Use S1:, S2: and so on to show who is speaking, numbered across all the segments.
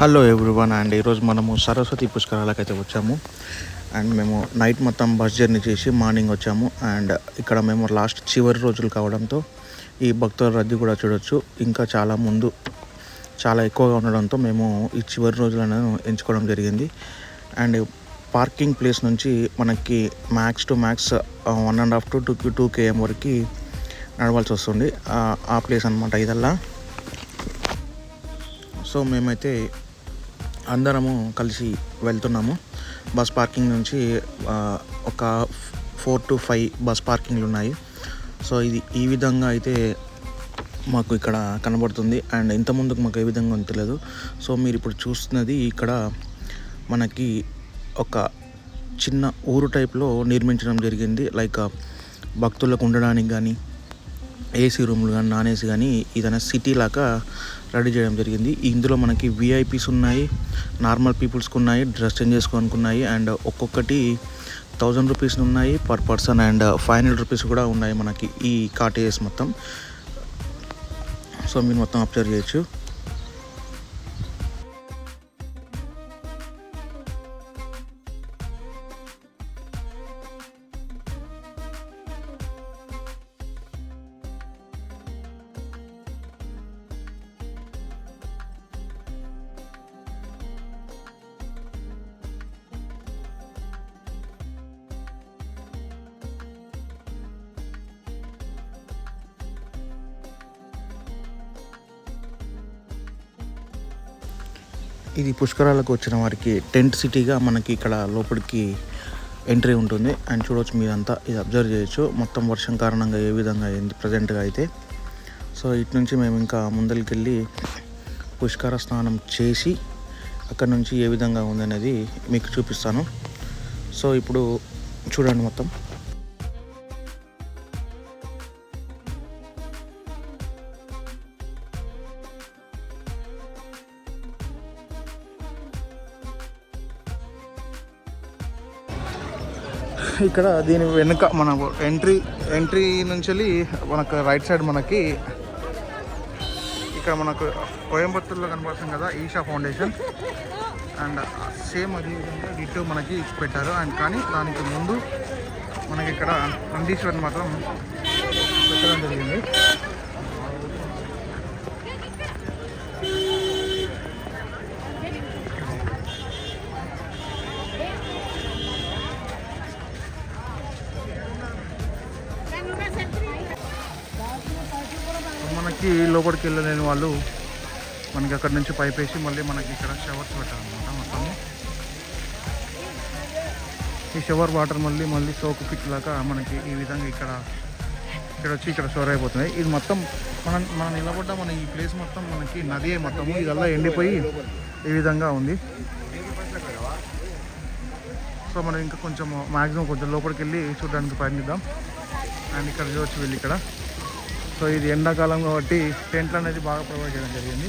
S1: Hello everyone and ఈరోజు మనము సరస్వతి పుష్కరాలకు అయితే వచ్చాము. అండ్ మేము నైట్ మొత్తం బస్ జర్నీ చేసి మార్నింగ్ వచ్చాము. అండ్ ఇక్కడ మేము లాస్ట్ చివరి రోజులు కావడంతో ఈ భక్తుల రద్దీ కూడా చూడొచ్చు. ఇంకా చాలా ముందు చాలా ఎక్కువగా ఉండడంతో మేము ఈ చివరి రోజులను ఎంచుకోవడం జరిగింది. అండ్ పార్కింగ్ ప్లేస్ నుంచి మనకి max to max one and half to two two KM వరకు నడవాల్సి వస్తుంది. Uh, ఆ- ప్లేస్ అనమాట ఇదల్లా. సో మేమైతే అందరము కలిసి వెళ్తున్నాము. బస్ పార్కింగ్ నుంచి ఒక ఫోర్ టు ఫైవ్ బస్ పార్కింగ్లు ఉన్నాయి. సో ఇది ఈ విధంగా అయితే మాకు ఇక్కడ కనబడుతుంది. అండ్ ఇంత ముందుకు మాకు ఏ విధంగా తెలియదు సో మీరు ఇప్పుడు చూస్తున్నది ఇక్కడ మనకి ఒక చిన్న ఊరు టైప్లో నిర్మించడం జరిగింది. లైక్ భక్తులకు ఉండడానికి కానీ ఏసీ రూమ్లు కానీ నాన్ ఏసీ కానీ ఏదైనా సిటీ లాగా రెడీ చేయడం జరిగింది. ఇందులో మనకి విఐపీస్ ఉన్నాయి నార్మల్ పీపుల్స్కి ఉన్నాయి డ్రెస్ చేంజ్ చేసుకోవడానికి ఉన్నాయి అండ్ ఒక్కొక్కటి థౌజండ్ రూపీస్ ఉన్నాయి per person and five hundred rupees కూడా ఉన్నాయి మనకి ఈ కాటేజెస్ మొత్తం. సో మీరు మొత్తం అబ్జర్వ్ చేయొచ్చు. ఇది పుష్కరాలకు వచ్చిన వారికి టెంట్ సిటీగా మనకి ఇక్కడ లోపలికి ఎంట్రీ ఉంటుంది. అండ్ చూడవచ్చు మీరంతా ఇది అబ్జర్వ్ చేయొచ్చు. మొత్తం వర్షం కారణంగా ఏ విధంగా అయింది ప్రజెంట్గా అయితే. సో ఇటు నుంచి మేము ఇంకా ముందరికి వెళ్ళి పుష్కర స్నానం చేసి అక్కడ నుంచి ఏ విధంగా ఉందనేది మీకు చూపిస్తాను. సో ఇప్పుడు చూడండి మొత్తం. ఇక్కడ దీని వెనుక మన ఎంట్రీ ఎంట్రీ నుంచి వెళ్ళి మనకు రైట్ సైడ్ మనకి ఇక్కడ మనకు కోయంబత్తూరులో కనపడుతుంది కదా ఈషా ఫౌండేషన్. అండ్ సేమ్ అది విధంగా డిటో మనకి పెట్టారు. అండ్ కానీ దానికి ముందు మనకి ఇక్కడ నందీశ్వర్ మాత్రం పెట్టడం జరిగింది. మనకి లోపలికి వెళ్ళలేని వాళ్ళు మనకి అక్కడ నుంచి పైప్ వేసి మళ్ళీ మనకి ఇక్కడ షవర్స్ పెట్టాలన్నమాట మొత్తం. ఈ షవర్ వాటర్ మళ్ళీ మళ్ళీ సోకు పిక్ లాగా మనకి ఈ విధంగా ఇక్కడ ఇక్కడ వచ్చి ఇక్కడ స్టోర్ అయిపోతుంది. ఇది మొత్తం మనం మనం నిలబడ్డ మన ఈ ప్లేస్ మొత్తం మనకి నది మొత్తము ఇదల్లా ఎండిపోయి ఈ విధంగా ఉంది. సో మనం ఇంకా కొంచెం మ్యాక్సిమం కొంచెం లోపలికి వెళ్ళి చూడడానికి ప్రయత్నిద్దాం. అండ్ ఇక్కడ చూడొచ్చు వెళ్ళి ఇక్కడ. సో ఇది ఎండాకాలం కాబట్టి టెంట్లు అనేది బాగా ప్రొవైడ్ చేయడం జరిగింది.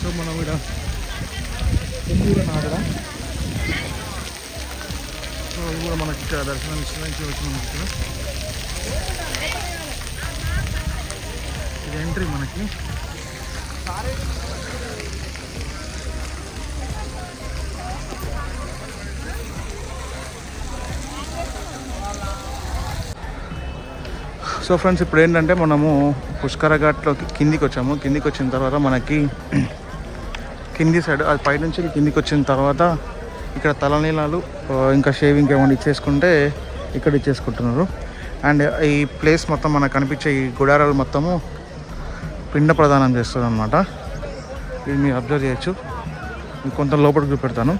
S1: సో మనం ఇక్కడ కుందూరు నాగడ సో ఇది కూడా మనకి ఇక్కడ దర్శనం ఇచ్చడానికి వచ్చినాం ఇక్కడ. ఇది ఎంట్రీ మనకి. సో ఫ్రెండ్స్ ఇప్పుడు ఏంటంటే మనము పుష్కర ఘాట్లోకి కిందికి వచ్చాము కిందికి వచ్చిన తర్వాత మనకి కింది సైడ్ అది పైనుంచి కిందికి వచ్చిన తర్వాత ఇక్కడ తలనీలాలు ఇంకా షేవింగ్ ఏమైనా ఇచ్చేసుకుంటే ఇక్కడ ఇచ్చేసుకుంటున్నారు. అండ్ ఈ ప్లేస్ మొత్తం మనకు కనిపించే ఈ గుడారాలు మొత్తము పిండ ప్రదానం చేస్తుంది అనమాట ఇది మీరు అబ్జర్వ్ చేయొచ్చు. కొంత లోపలికి చూపెడతాను.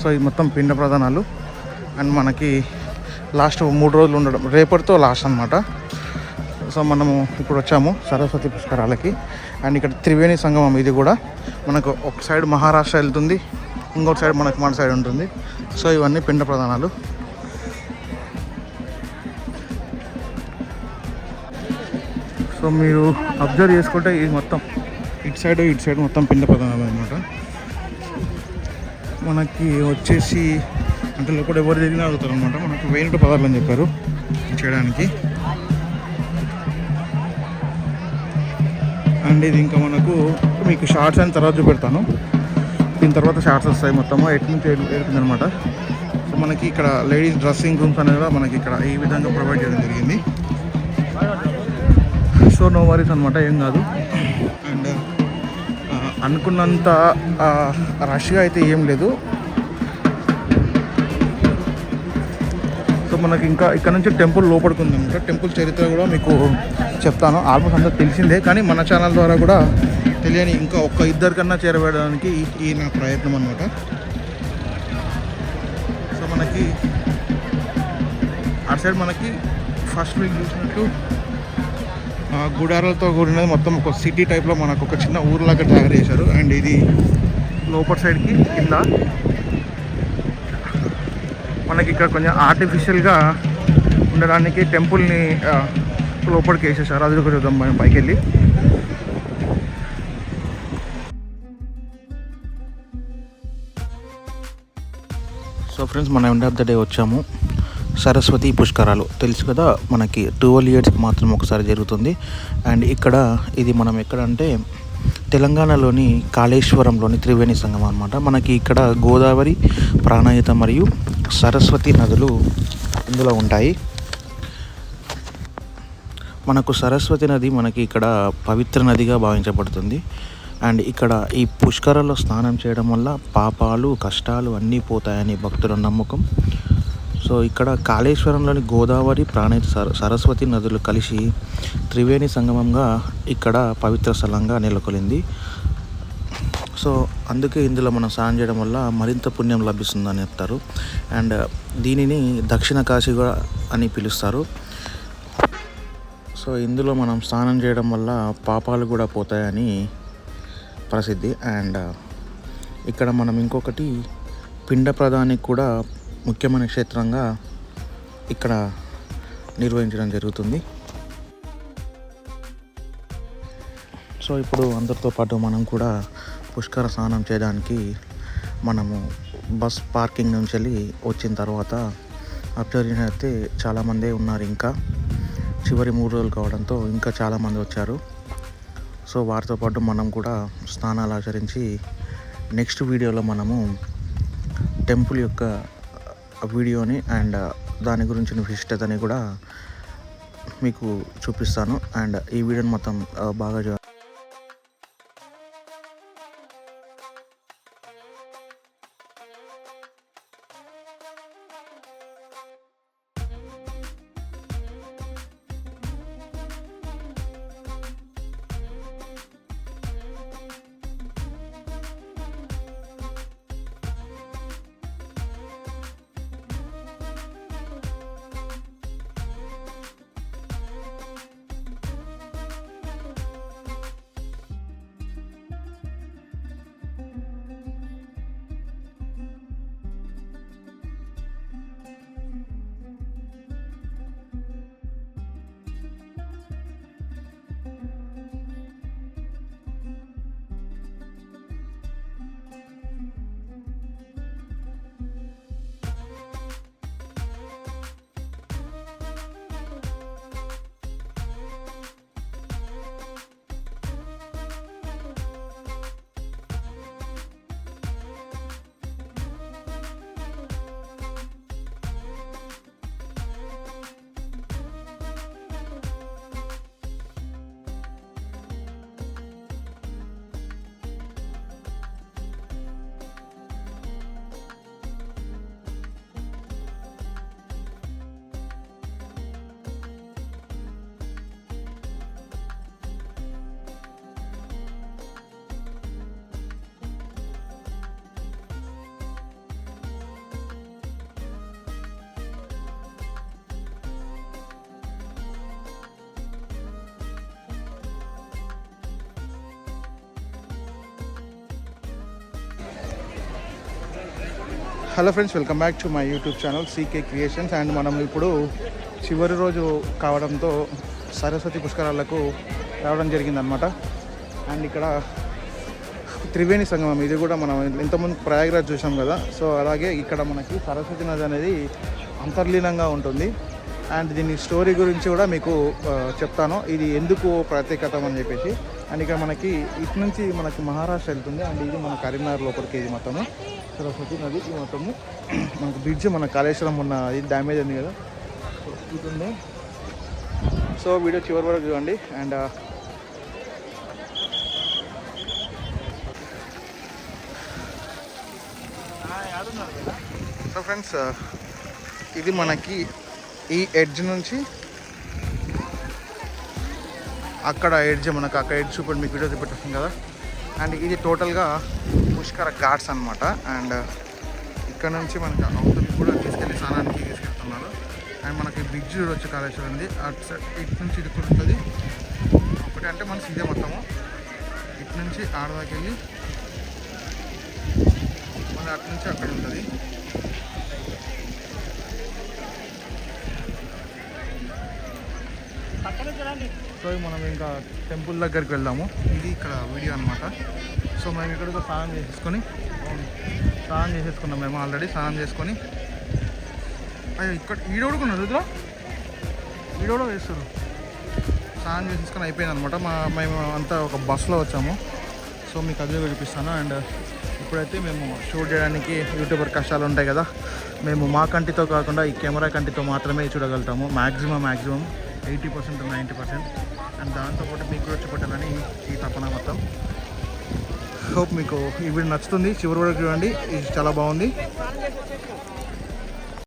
S1: సో ఇది మొత్తం పిండ ప్రధానాలు అండ్ మనకి లాస్ట్ మూడు రోజులు ఉండడం రేపటితో లాస్ట్ అనమాట సో మనము ఇప్పుడు వచ్చాము సరస్వతి పుష్కరాలకి. అండ్ ఇక్కడ త్రివేణి సంగమం ఇది కూడా. మనకు ఒక సైడ్ మహారాష్ట్ర వెళ్తుంది ఇంకొక సైడ్ మనకు మన సైడ్ ఉంటుంది. సో ఇవన్నీ పిండ ప్రధానాలు. సో మీరు అబ్జర్వ్ చేసుకుంటే ఇది మొత్తం ఇటు సైడ్ ఇటు సైడ్ మొత్తం పిండ ప్రధానాలు అనమాట మనకి వచ్చేసి అంటే లోపల ఎవరు తిరిగినా అడుగుతారు అనమాట మనకు వెయ్యి నూట పదార్లు అని చెప్పారు. చేయడానికి. అండ్ ఇది ఇంకా మనకు మీకు షార్ట్స్ అని తర్వాత చూపెడతాను. దీని తర్వాత షార్ట్స్ వస్తాయి మొత్తము. ఎయిట్ నుంచి ఎయిట్ సో మనకి ఇక్కడ లేడీస్ డ్రెస్సింగ్ రూమ్స్ అనేవి కూడా మనకి ఇక్కడ ఈ విధంగా ప్రొవైడ్ చేయడం జరిగింది. సో నో వరీస్ అనమాట ఏం కాదు. అండ్ uh, అనుకున్నంత uh, రష్గా అయితే ఏం లేదు. సో మనకి ఇంకా ఇక్కడ నుంచి టెంపుల్ లోపలికి ఉందన్నమాట టెంపుల్ చరిత్ర కూడా మీకు చెప్తాను. ఆల్మోస్ట్ అందరూ తెలిసిందే. కానీ మన ఛానల్ ద్వారా కూడా తెలియని ఇంకా ఒక్క ఇద్దరికన్నా చేరవేయడానికి ఈ- ఈ నా ప్రయత్నం అనమాట సో మనకి అటు సైడ్ మనకి ఫస్ట్ మీకు చూసినట్టు గుడారాలతో కూడినది మొత్తం ఒక సిటీ టైప్లో మనకు ఒక చిన్న ఊర్లాగా తయారు చేశారు. అండ్ ఇది లోపల సైడ్కి కింద మనకి ఇక్కడ కొంచెం ఆర్టిఫిషియల్గా ఉండడానికి టెంపుల్ని లోపలికి వేసేసారు. అది కూడా చూద్దాం మనం పైకి వెళ్ళి. సో ఫ్రెండ్స్ మనం ఎండ్ ఆఫ్ ద డే వచ్చాము. సరస్వతి పుష్కరాలు. తెలుసు కదా మనకి ట్వెల్వ్ ఇయర్స్కి మాత్రం ఒకసారి జరుగుతుంది. అండ్ ఇక్కడ ఇది మనం ఎక్కడ అంటే తెలంగాణలోని కాళేశ్వరంలోని త్రివేణి సంగమం అనమాట మనకి ఇక్కడ గోదావరి ప్రాణాయత మరియు సరస్వతి నదులు ఇందులో ఉంటాయి. మనకు సరస్వతి నది మనకి ఇక్కడ పవిత్ర నదిగా భావించబడుతుంది. అండ్ ఇక్కడ ఈ పుష్కరాల్లో స్నానం చేయడం వల్ల పాపాలు కష్టాలు అన్నీ పోతాయని భక్తుల నమ్మకం. సో ఇక్కడ కాళేశ్వరంలోని గోదావరి ప్రాణిత సరస్వతి నదులు కలిసి త్రివేణి సంగమంగా ఇక్కడ పవిత్ర స్థలంగా నెలకొలింది. సో అందుకే ఇందులో మనం స్నానం చేయడం వల్ల మరింత పుణ్యం లభిస్తుందని చెప్తారు. అండ్ దీనిని దక్షిణ కాశీ కూడా అని పిలుస్తారు. సో ఇందులో మనం స్నానం చేయడం వల్ల పాపాలు కూడా పోతాయని ప్రసిద్ధి. అండ్ ఇక్కడ మనం ఇంకొకటి పిండ ప్రధానికి కూడా ముఖ్యమైన క్షేత్రంగా ఇక్కడ నిర్వహించడం జరుగుతుంది. సో ఇప్పుడు అందరితో పాటు మనం కూడా పుష్కర స్నానం చేయడానికి మనము బస్ పార్కింగ్ నుంచి వెళ్ళి వచ్చిన తర్వాత అబ్జర్వ్ అయితే చాలామందే ఉన్నారు ఇంకా. చివరి మూడు రోజులు కావడంతో ఇంకా చాలామంది వచ్చారు. సో వారితో పాటు మనం కూడా స్నానాలు ఆచరించి నెక్స్ట్ వీడియోలో మనము టెంపుల్ యొక్క వీడియోని అండ్ దాని గురించిన విశిష్టతని కూడా మీకు చూపిస్తాను. అండ్ ఈ వీడియోని మొత్తం బాగా hello friends welcome back to my YouTube channel CK creations. And మనం ఇప్పుడు చివరి రోజు కావడంతో సరస్వతి పుష్కరాలకు రావడం జరిగిందనమాట అండ్ ఇక్కడ త్రివేణి సంగమం ఇది కూడా మనం ఇంతకుముందు ప్రయాగరాజ్ చూసాం కదా. సో అలాగే ఇక్కడ మనకి సరస్వతి నది అనేది అంతర్లీనంగా ఉంటుంది. అండ్ దీని స్టోరీ గురించి కూడా మీకు చెప్తాను. ఇది ఎందుకు ప్రత్యేకత అని చెప్పేసి. అండ్ ఇక్కడ మనకి ఇటు నుంచి మనకి మహారాష్ట్ర వెళ్తుంది. అండ్ ఇది మన కరీంనగర్ లోపలికి ఇది మొత్తము. సరస్వతి నది ఇది మొత్తము. మనకు బ్రిడ్జ్ మన కాళేశ్వరం ఉన్న ఇది డ్యామేజ్ ఉంది కదా. సో ఇది సో వీడియో చివరి వరకు చూడండి. అండ్ సో ఫ్రెండ్స్ ఇది మనకి ఈ ఎడ్జ్ నుంచి అక్కడ ఎడ్జ్ మనకు అక్కడ ఎడ్జ్ చూపండి మీకు వీడియో చూపెట్టేస్తుంది కదా. అండ్ ఇది టోటల్గా పుష్కర ఘాట్స్ అనమాట అండ్ ఇక్కడ నుంచి మనకి అవతలకి కూడా తీసుకెళ్ళి స్నానానికి తీసుకెళ్తున్నారు. అండ్ మనకి బ్రిడ్జ్ వచ్చి కాళేశ్వరం ఉంది. అటు సైడ్ ఇటు నుంచి ఇది కూడా ఉంటుంది. ఒకటి అంటే మనకి ఇదే మొత్తము. ఇటు నుంచి ఆడదాకి వెళ్ళి మళ్ళీ అటు నుంచి అక్కడ ఉంటుంది. సో మనం ఇంకా టెంపుల్ దగ్గరికి వెళ్దాము. ఇది ఇక్కడ వీడియో అనమాట సో మేము ఇక్కడ స్నానం చేసేసుకొని స్నానం చేసేసుకున్నాం మేము ఆల్రెడీ స్నానం చేసుకొని. అయ్యో ఇక్కడ ఈడోడుకున్నారు ఇదిలో ఈడోడో వేస్తారు. స్నానం చేసేసుకొని అయిపోయింది అనమాట మా మేము అంతా ఒక బస్సులో వచ్చాము. సో మీకు అదే వినిపిస్తాను. అండ్ ఇప్పుడైతే మేము షూట్ చేయడానికి యూట్యూబర్ కష్టాలు ఉంటాయి కదా. మేము మా కంటితో కాకుండా ఈ కెమెరా కంటితో మాత్రమే చూడగలుగుతాము. Maximum maximum eighty percent ninety percent. And దాంతోపాటు మీకు కూడా చూపెట్టాలని ఈ తపన మొత్తం. హోప్ మీకు ఈ వీడియో నచ్చుతుంది. చివరి వరకు చూడండి. ఇది చాలా బాగుంది.